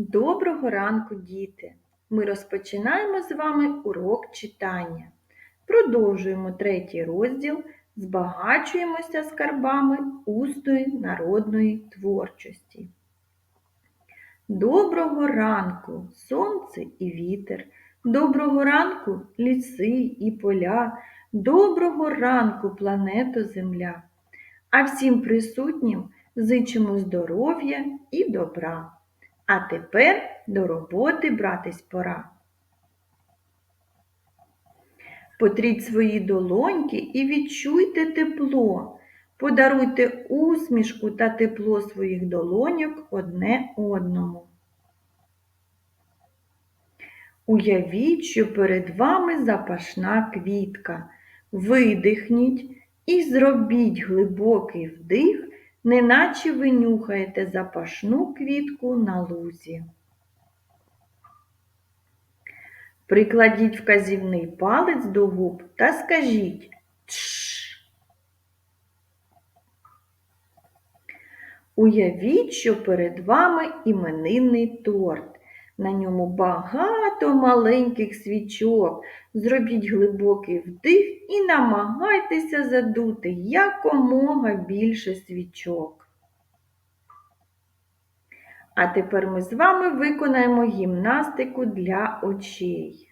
Доброго ранку, діти! Ми розпочинаємо з вами урок читання. Продовжуємо третій розділ, збагачуємося скарбами устої народної творчості. Доброго ранку, сонце і вітер, доброго ранку ліси і поля, доброго ранку, плането Земля. А всім присутнім зичимо здоров'я і добра. А тепер до роботи братись пора. Потріть свої долоньки і відчуйте тепло. Подаруйте усмішку та тепло своїх долоньок одне одному. Уявіть, що перед вами запашна квітка. Видихніть і зробіть глибокий вдих неначе ви нюхаєте запашну квітку на лузі. Прикладіть вказівний палець до губ та скажіть Тш. Уявіть, що перед вами іменинний торт. На ньому багато маленьких свічок. Зробіть глибокий вдих і намагайтеся задути якомога більше свічок. А тепер ми з вами виконаємо гімнастику для очей.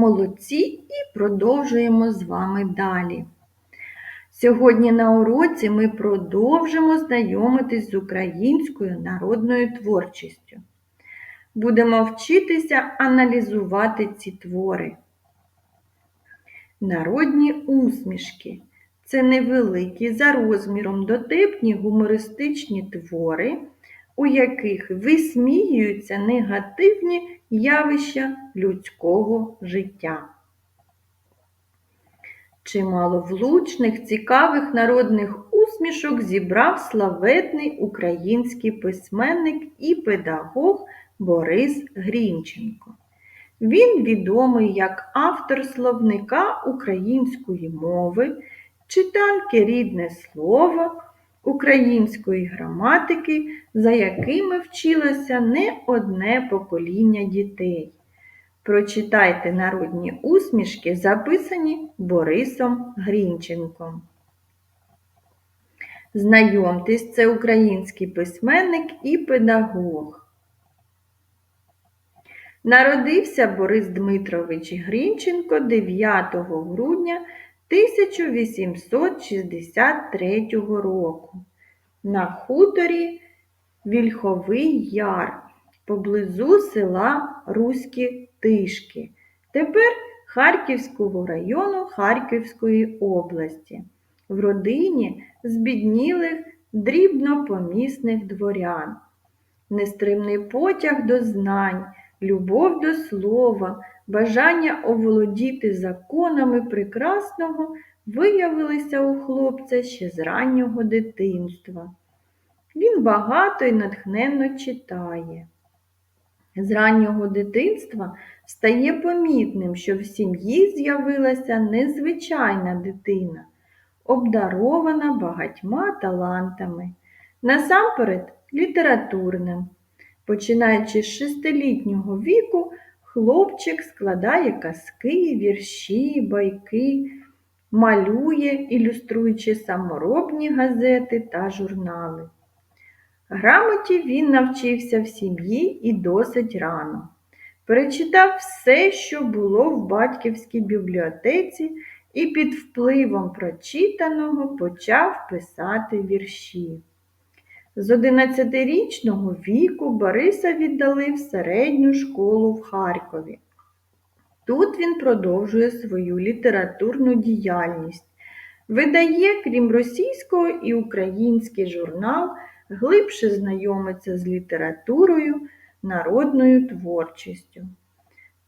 Молодці і продовжуємо з вами далі. Сьогодні на уроці ми продовжимо знайомитись з українською народною творчістю. Будемо вчитися аналізувати ці твори. Народні усмішки це невеликі за розміром дотепні гумористичні твори, у яких висміюються негативні явища людського життя. Чимало влучних, цікавих народних усмішок зібрав славетний український письменник і педагог Борис Грінченко. Він відомий як автор словника української мови, читанки рідне слово, української граматики, за якими вчилося не одне покоління дітей. Прочитайте народні усмішки, записані Борисом Грінченком. Знайомтесь, це український письменник і педагог. Народився Борис Дмитрович Грінченко 9 грудня 1863 року. На хуторі Вільховий Яр поблизу села Руські Тишки, тепер Харківського району Харківської області, в родині збіднілих дрібнопомісних дворян. Нестримний потяг до знань, любов до слова, бажання оволодіти законами прекрасного виявилися у хлопця ще з раннього дитинства. Він багато і натхненно читає. З раннього дитинства стає помітним, що в сім'ї з'явилася незвичайна дитина, обдарована багатьма талантами, насамперед літературним. Починаючи з шестилітнього віку, хлопчик складає казки, вірші, байки, малює, ілюструючи саморобні газети та журнали. Грамоті він навчився в сім'ї і досить рано. Перечитав все, що було в батьківській бібліотеці, і під впливом прочитаного почав писати вірші. З 11-річного віку Бориса віддали в середню школу в Харкові. Тут він продовжує свою літературну діяльність. Видає, крім російського, і український журнал, глибше знайомиться з літературою, народною творчістю.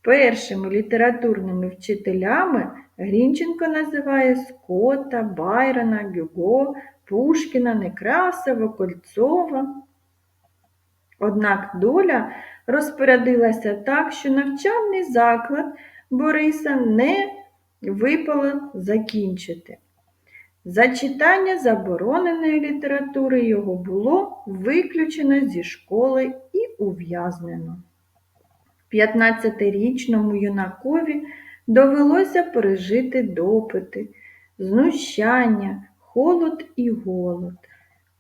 Першими літературними вчителями Грінченко називає Скотта, Байрона, Гюго, Пушкіна, Некрасова, Кольцова. Однак доля розпорядилася так, що навчальний заклад Бориса не випало закінчити. За читання забороненої літератури його було виключено зі школи і ув'язнено. 15-річному юнакові довелося пережити допити, знущання, холод і голод.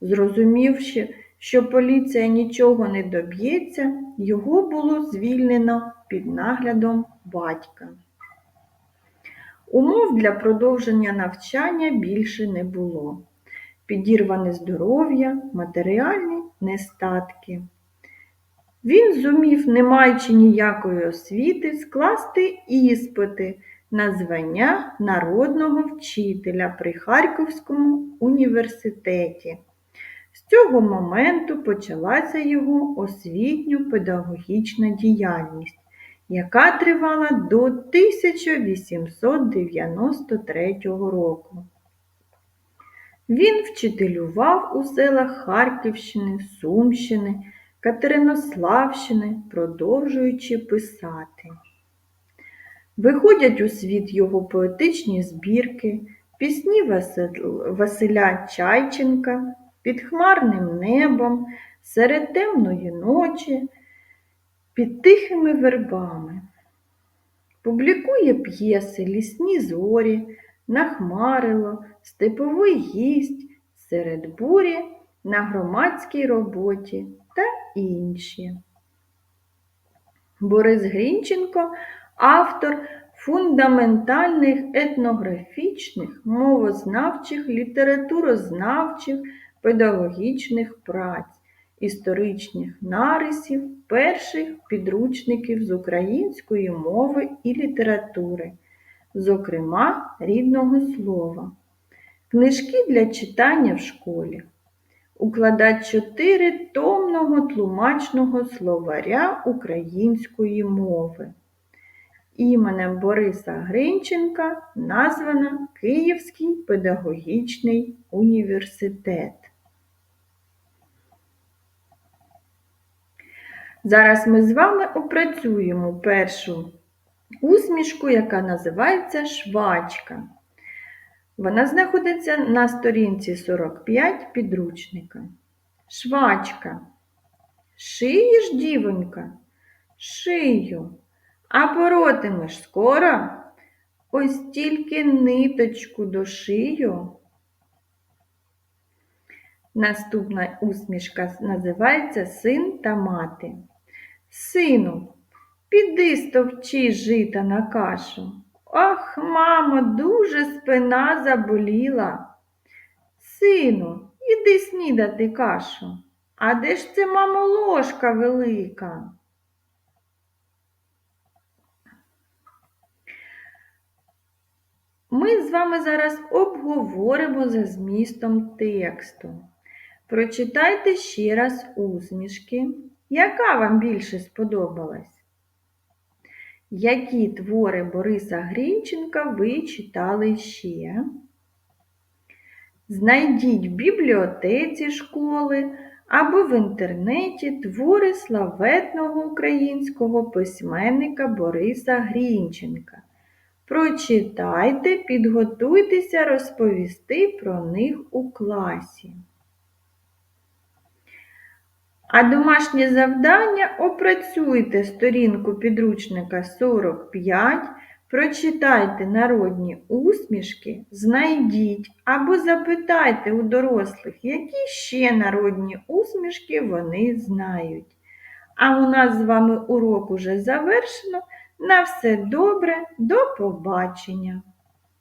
Зрозумівши, що поліція нічого не доб'ється, його було звільнено під наглядом батька. Умов для продовження навчання більше не було. Підірване здоров'я, матеріальні нестатки. Він зумів, не маючи ніякої освіти, скласти іспити на звання народного вчителя при Харківському університеті. З цього моменту почалася його освітньо-педагогічна діяльність, яка тривала до 1893 року. Він вчителював у селах Харківщини, Сумщини, Катеринославщини, продовжуючи писати. Виходять у світ його поетичні збірки, пісні Василя Чайченка, під хмарним небом, серед темної ночі, під тихими вербами. Публікує п'єси Лісні зорі, Нахмарило, Степовий гість, Серед бурі, на громадській роботі та інші. Борис Грінченко автор фундаментальних етнографічних, мовознавчих, літературознавчих, педагогічних праць, історичних нарисів, перших підручників з української мови і літератури, зокрема рідного слова, книжки для читання в школі. Укладач чотири томного тлумачного словаря української мови. Іменем Бориса Гринченка названа Київський педагогічний університет. Зараз ми з вами опрацюємо першу усмішку, яка називається швачка. Вона знаходиться на сторінці 45 підручника. Швачка. Шиєш, дівонька? Шию. А поротимеш скоро? Ось тільки ниточку дошию. Наступна усмішка називається син та мати. Сину, піди стовчи жита на кашу. Ах, мамо, дуже спина заболіла. Сину, іди снідати кашу. А де ж це, мамо, ложка велика? Ми з вами зараз обговоримо за змістом тексту. Прочитайте ще раз усмішки. Яка вам більше сподобалась? Які твори Бориса Грінченка ви читали ще? Знайдіть в бібліотеці школи або в інтернеті твори славетного українського письменника Бориса Грінченка. Прочитайте, підготуйтеся розповісти про них у класі. А домашнє завдання опрацюйте сторінку підручника 45, Прочитайте народні усмішки, знайдіть або запитайте у дорослих, які ще народні усмішки вони знають. А у нас з вами урок уже завершено. На все добре, до побачення!